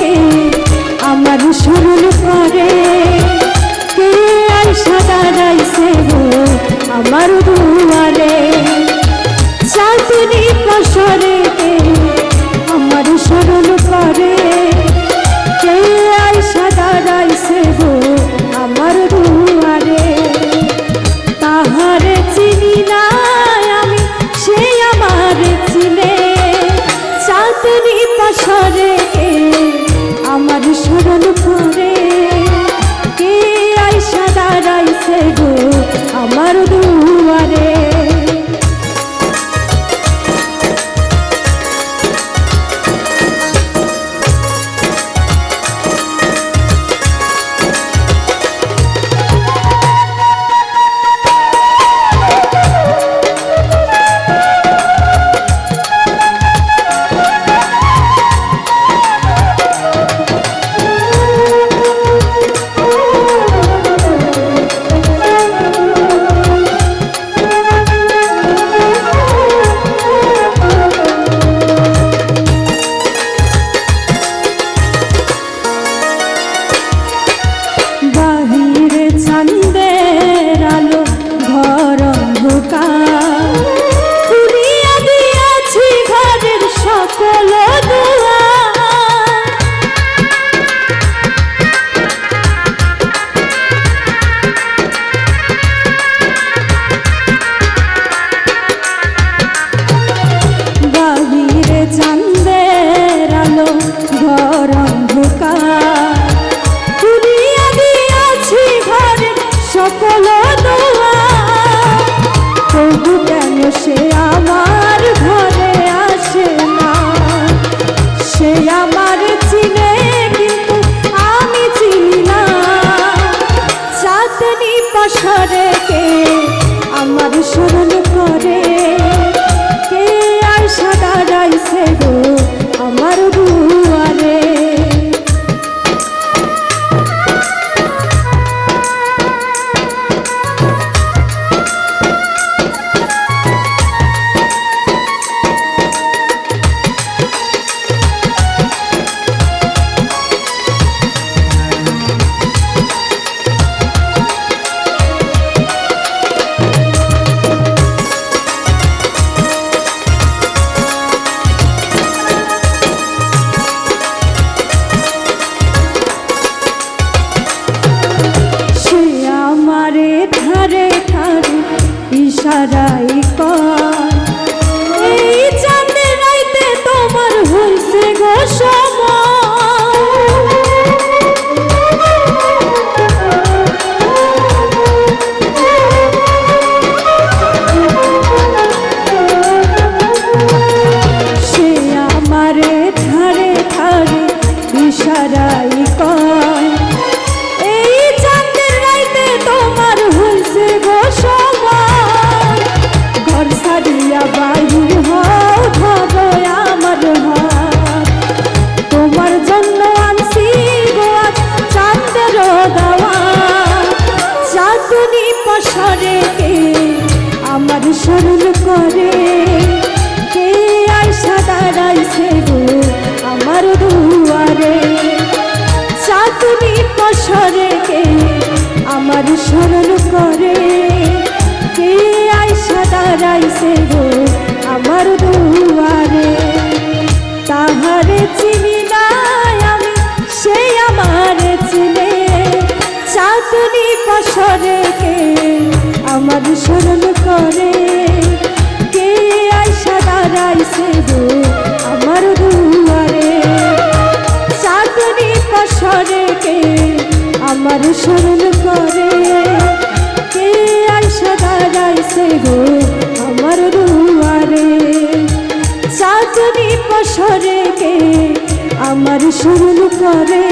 কে আমার স্মরণ করে কে আর সাদা আমার দুয়ারে ইশারাই রাইতে তোমার গো সে আমারে ধারে ধারে ইশারাই আমার স্মরণ করে। কে আইসা দাঁড়াইছে গো আমার দুয়ারে? চাঁদনি পশরে কে আমার স্মরণ করে? কে আইসা দাঁড়াইছে গো আমার দুয়ারে? তাহারে চিনি না আমি, সে আমার চিনে। চাঁদনি পশরে কে আমার স্মরণ করে। কে আইসা দাঁড়াইছে গো আমার দুয়ারে? চাঁদনি পশরে কে আমার স্মরণ করে? কে আইসা দাঁড়াইছে গো আমার দুয়ারে? চাঁদনি পশরে কে আমার স্মরণ করে?